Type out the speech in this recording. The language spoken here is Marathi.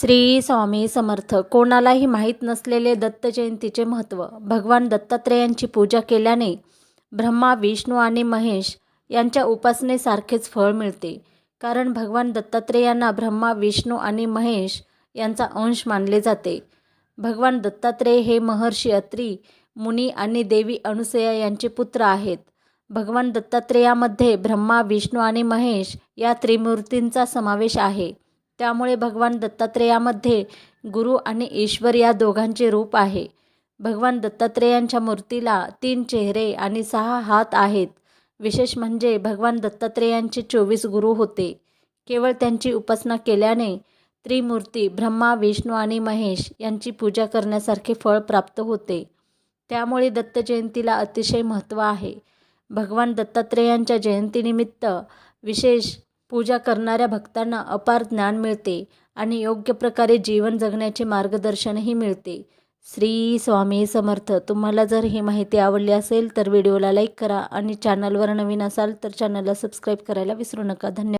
श्री स्वामी समर्थ. कोणालाही माहीत नसलेले दत्त जयंतीचे महत्त्व भगवान दत्तात्रेयांची पूजा केल्याने ब्रह्मा विष्णू आणि महेश यांच्या उपासनेसारखेच फळ मिळते. कारण भगवान दत्तात्रेयांना ब्रह्मा विष्णू आणि महेश यांचा अंश मानले जाते. भगवान दत्तात्रेय हे महर्षी अत्री मुनी आणि देवी अनुसया यांचे पुत्र आहेत. भगवान दत्तात्रेयामध्ये ब्रह्मा विष्णू आणि महेश या त्रिमूर्तींचा समावेश आहे. त्यामुळे भगवान दत्तात्रेयामध्ये गुरु आणि ईश्वर या दोघांचे रूप आहे. भगवान दत्तात्रेयांच्या मूर्तीला तीन चेहरे आणि सहा हात आहेत. विशेष म्हणजे भगवान दत्तात्रेयांचे चोवीस गुरु होते. केवळ त्यांची उपासना केल्याने त्रिमूर्ती ब्रह्मा विष्णू आणि महेश यांची पूजा करण्यासारखे फळ प्राप्त होते. त्यामुळे दत्त जयंतीला अतिशय महत्त्व आहे. भगवान दत्तात्रेयांच्या जयंतीनिमित्त विशेष पूजा करणाऱ्या भक्तांना अपार ज्ञान मिळते आणि योग्य प्रकारे जीवन जगण्याचे मार्गदर्शनही मिळते. श्री स्वामी समर्थ. तुम्हाला जर ही माहिती आवडली असेल तर व्हिडिओला लाईक करा आणि चॅनलवर नवीन असाल तर चॅनलला सबस्क्राईब करायला विसरू नका. धन्यवाद.